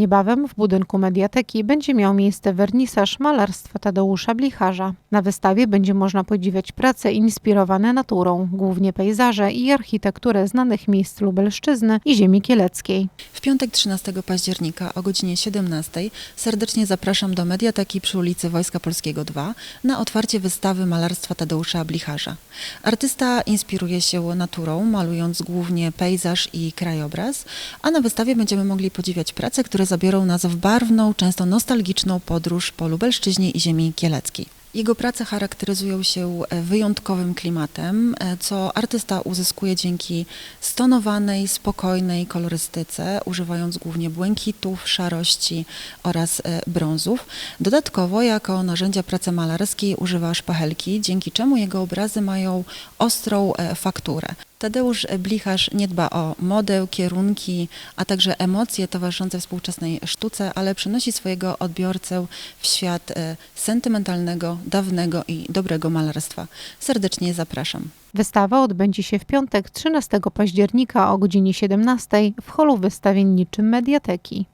Niebawem w budynku mediateki będzie miał miejsce wernisaż malarstwa Tadeusza Blicharza. Na wystawie będzie można podziwiać prace inspirowane naturą, głównie pejzaże i architekturę znanych miejsc Lubelszczyzny i ziemi kieleckiej. W piątek 13 października o godzinie 17 serdecznie zapraszam do Mediateki przy ulicy Wojska Polskiego 2 na otwarcie wystawy malarstwa Tadeusza Blicharza. Artysta inspiruje się naturą, malując głównie pejzaż i krajobraz, a na wystawie będziemy mogli podziwiać prace, które zabiorą nas w barwną, często nostalgiczną podróż po Lubelszczyźnie i ziemi kieleckiej. Jego prace charakteryzują się e, wyjątkowym klimatem, e, co artysta uzyskuje dzięki stonowanej, spokojnej kolorystyce, używając głównie błękitów, szarości oraz e, brązów. Dodatkowo jako narzędzia pracy malarskiej używa szpachelki, dzięki czemu jego obrazy mają ostrą fakturę. Tadeusz Blicharz nie dba o modę, kierunki, a także emocje towarzyszące współczesnej sztuce, ale przenosi swojego odbiorcę w świat e, sentymentalnego, dawnego i dobrego malarstwa. Serdecznie zapraszam. Wystawa odbędzie się w piątek 13 października o godzinie 17 w holu wystawienniczym mediateki.